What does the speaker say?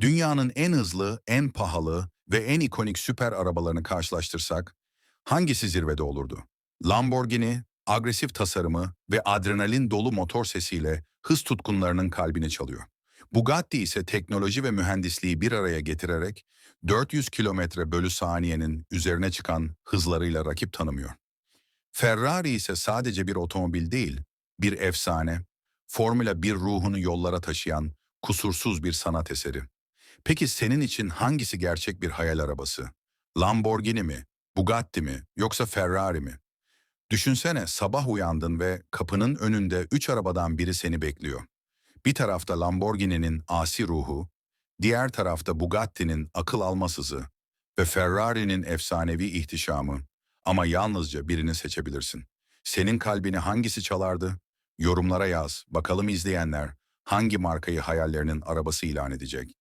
Dünyanın en hızlı, en pahalı ve en ikonik süper arabalarını karşılaştırsak hangisi zirvede olurdu? Lamborghini, agresif tasarımı ve adrenalin dolu motor sesiyle hız tutkunlarının kalbini çalıyor. Bugatti ise teknoloji ve mühendisliği bir araya getirerek 400 kilometre bölü saniyenin üzerine çıkan hızlarıyla rakip tanımıyor. Ferrari ise sadece bir otomobil değil, bir efsane, Formula 1 ruhunu yollara taşıyan kusursuz bir sanat eseri. Peki senin için hangisi gerçek bir hayal arabası? Lamborghini mi, Bugatti mi yoksa Ferrari mi? Düşünsene sabah uyandın ve kapının önünde üç arabadan biri seni bekliyor. Bir tarafta Lamborghini'nin asi ruhu, diğer tarafta Bugatti'nin akıl almaz hızı ve Ferrari'nin efsanevi ihtişamı. Ama yalnızca birini seçebilirsin. Senin kalbini hangisi çalardı? Yorumlara yaz. Bakalım izleyenler hangi markayı hayallerinin arabası ilan edecek?